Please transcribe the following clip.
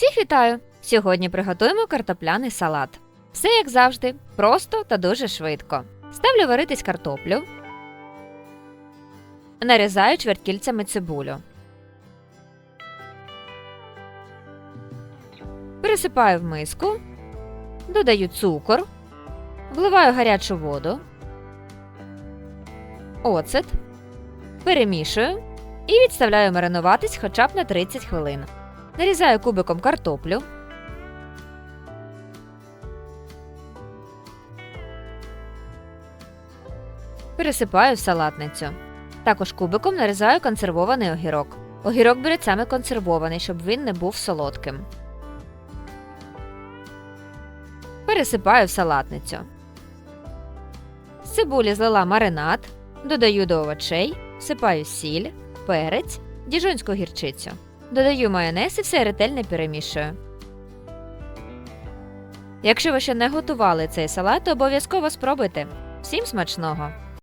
Всіх вітаю! Сьогодні приготуємо картопляний салат. Все як завжди, просто та дуже швидко. Ставлю варитись картоплю. Нарізаю чверткільцями цибулю. Пересипаю в миску. Додаю цукор. Вливаю гарячу воду. Оцет. Перемішую і відставляю маринуватись хоча б на 30 хвилин. Нарізаю кубиком картоплю. Пересипаю в салатницю. Також кубиком нарізаю консервований огірок. Огірок беруть саме консервований, щоб він не був солодким. Пересипаю в салатницю. З цибулі злила маринад, додаю до овочей, всипаю сіль, перець, діжонську гірчицю. Додаю майонез і все ретельно перемішую. Якщо ви ще не готували цей салат, то обов'язково спробуйте. Всім смачного!